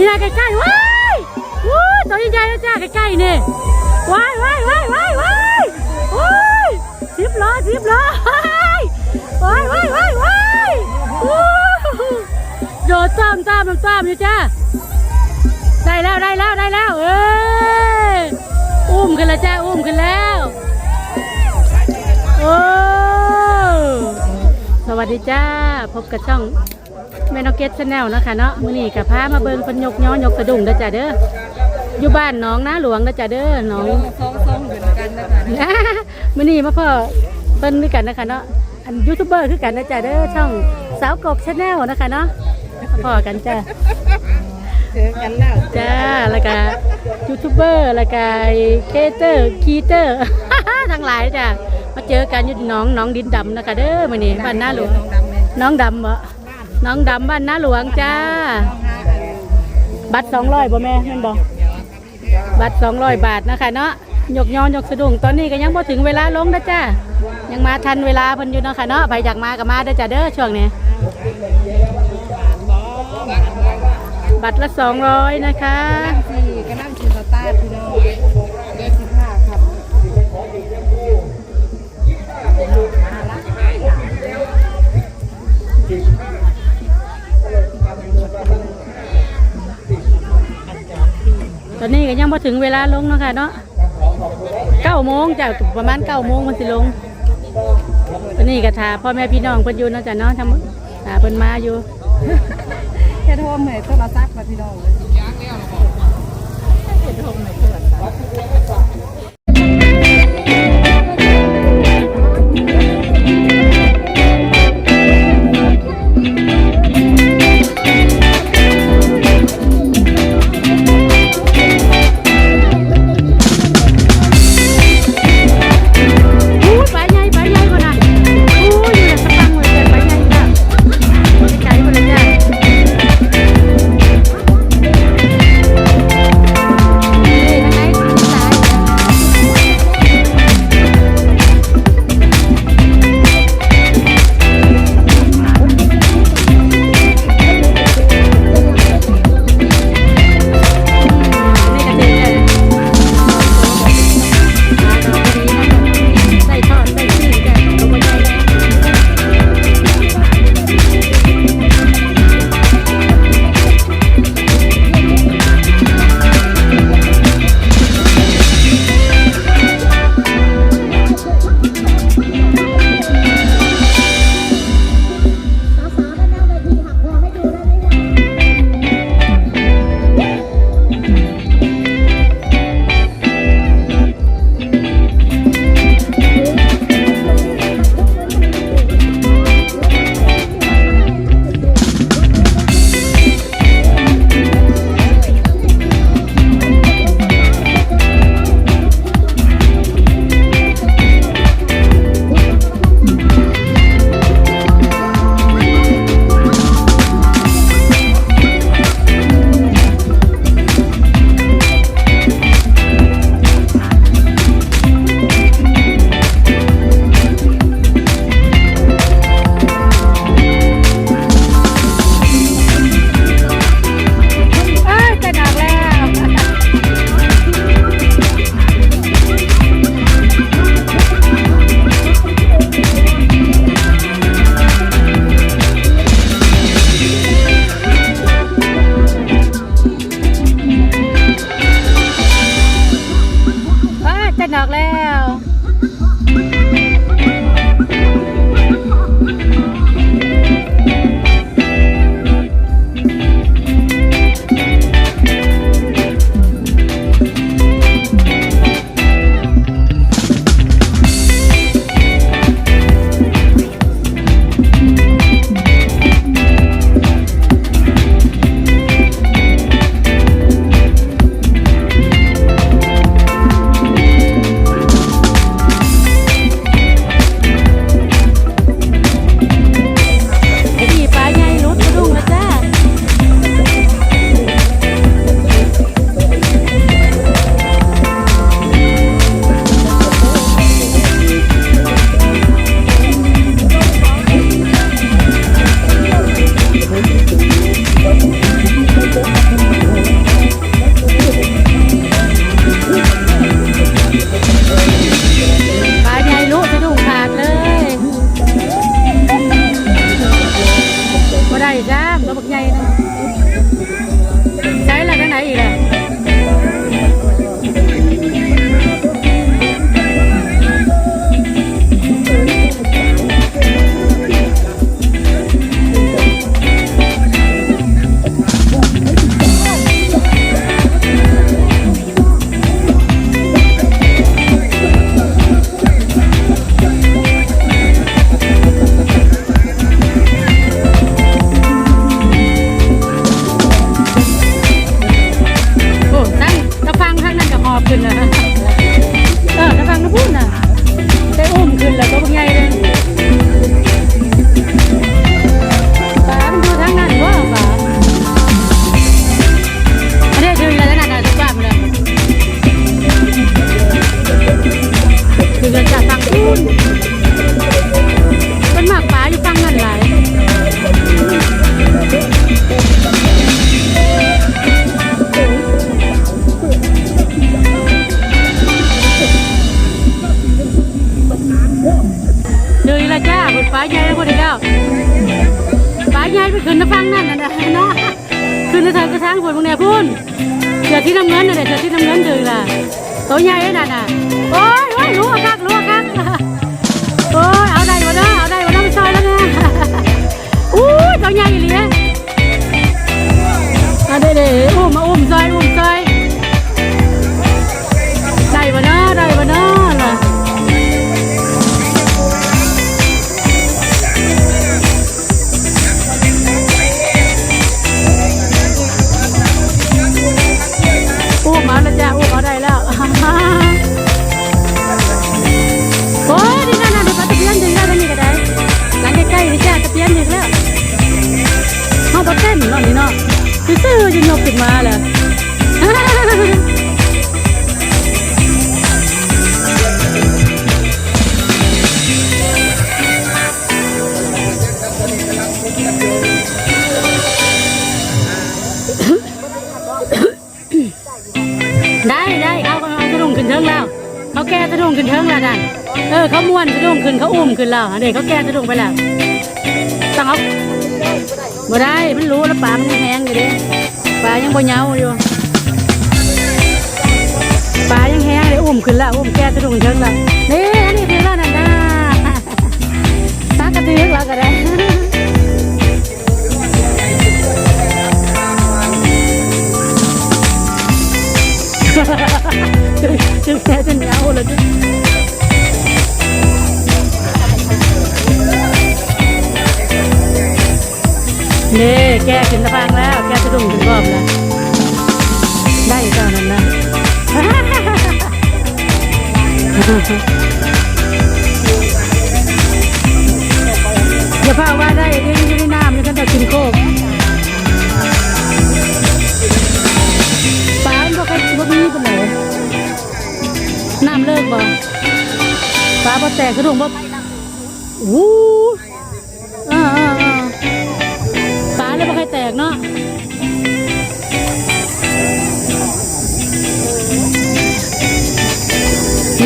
นี่นะใกล้ๆว้ายวู้ตัวใหญ่ๆแล้วจ้าใกล้ๆนี่ว้ายว้ายว้ายว้ายว้ายว้ายสิบล้อสิบล้อว้ายว้ายว้ายว้ายวู้โดดตามตามตามอยู่จ้าได้แล้วได้แล้วได้แล้วเอ้ยอุ้มกันแล้วจ้าอุ้มกันแล้วโอ้สวัสดีจ้าพบกับช่อง แม่นกเก็ตชาแนลนะคะเนาะมื้อนี้กับพามาเบิ่งคนยกย้อนยกกระดุงเด้อจ้าเด้ออยู่บ้านหน้องนาหลวงเด้อจ้าเด้อหน้องซองซองเหมือนกันนะคะมื่อนี้มาพ่อเปิ้นด้วยกันนะคะเนาะอันยูทูบเบอร์คือกันนะจ๊ะเด้อช่องสาวกกชาแนลนะคะเนาะพ่อกันจ้ะเจอกันแล้วจ้าแล้วก็ยูทูบเบอร์แล้วก็เคเตอร์คีเตอร์ทั้งหลายจ้ะมาเจอกันอยู่หน้องหน้องดินดำนะคะเด้อมื่อนี้บ้านหน้าหลวงน้องดำเลยน้องดำบ่ น้องดำบ้านหน้าหลวงจ้าน้องห้าอันบัตรสองร้อยบ่แม่แม่นบ่บัตรสองร้อยบาทนะคะเนาะยกย้อนยกสะดุ้งตอนนี้ก็ยังพอถึงเวลาลงนะจ้ายังมาทันเวลาเพิ่นอยู่เนาะค่ะเนาะไปอยากมาก็มาได้อจ้าเด้อช่วงนี้ บัตรละสองร้อยนะคะ ตอนนี้ก็ยังพอถึงเวลาลงเนาะค่ะเนาะเก้าโมงจ้ะประมาณเก้าโมงมันสิลง ตอนนี้ก็ทาพ่อแม่พี่น้องเพิ่นอยู่เนาะจ้ะเนาะทำทาเพิ่นมาอยู่แค่โทรเหนื่อยโทรศัพท์มาพี่น้องเลยแค่โทรเหนื่อยโทรศัพท์ นอกแล้ว nhầy ra, nó bực nhầy nó คืนน้ำฟังนั่นน่ะนะเนาะคืนน้ำเธอกระช้างฝนพวกเนี่พุ่นเจอที่น้ำเงินน่ะเสือที่น้ำเงินเลยล่ะตัวใหญ่น่ะน่ะโอ้ยโอ้ยรัวอะคักรัวอะคักโอ้ยเอาได้ งขึ้นเทิงแล้วนั่นเออเขาม้วนสะดุ้งขึ้นเขาอุ้มขึ้นแล้วอันนี้เขาแก้สะดุ้งไปแล้วต้องเอาบ่ได้มันรู้แล้วปลามันแห้งอยู่ดิปลายังบ่เหงาอยู่ปลายังแห้งเลยอุ้มขึ้นแล้วอุ้มแก้สะดุ้งเทิงแล้วนี่อันนี้ถึงแล้วนั่นนะตากระตือแล้วก็ได้ เลยนี่แกขึ้นตะพังแล้ว แกสะดุ้งขึ้นรอบแล้ว ได้ตอนนั้นนะอย่าพาว่าได้เดี๋ยวอยู่ในน้ำนี่กันจะกินโคก แตกกระดุงบ่วู้อ่าอ่าอ่าปลาเลยบ่ค่อยแตกเนาะ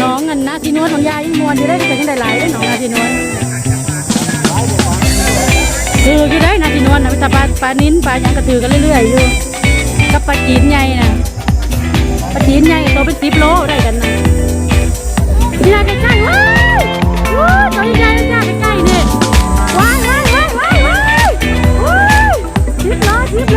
น้องอันนาทีนวลของยายยังมวนอยู่ได้แต่ยังได้หลายได้น้องนาทีนวลถืออยู่ได้นาทีนวลนะแต่ปลาปลานิ้นปลายังก็ถือกันเรื่อยๆอยู่กับปลาจีนใหญ่นะปลาจีนใหญ่ตัวเป็นสิบโลได้กันนะนี่นะใกล้ๆว้า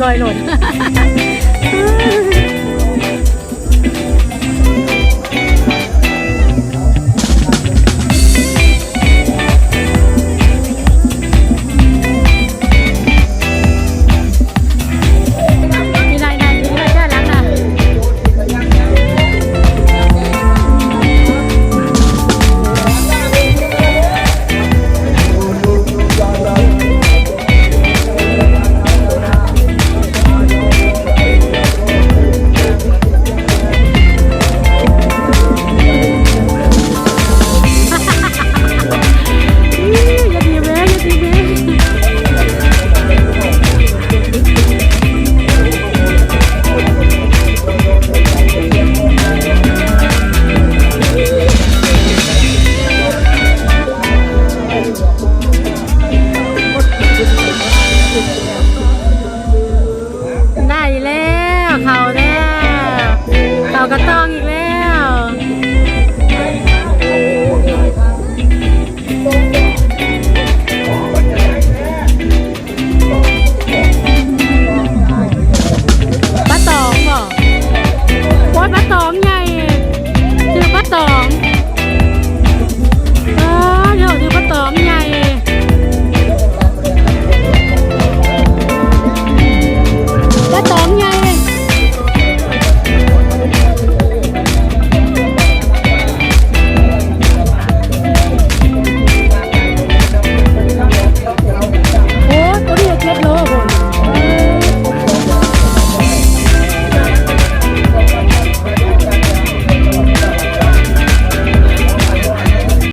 ซอยหล่น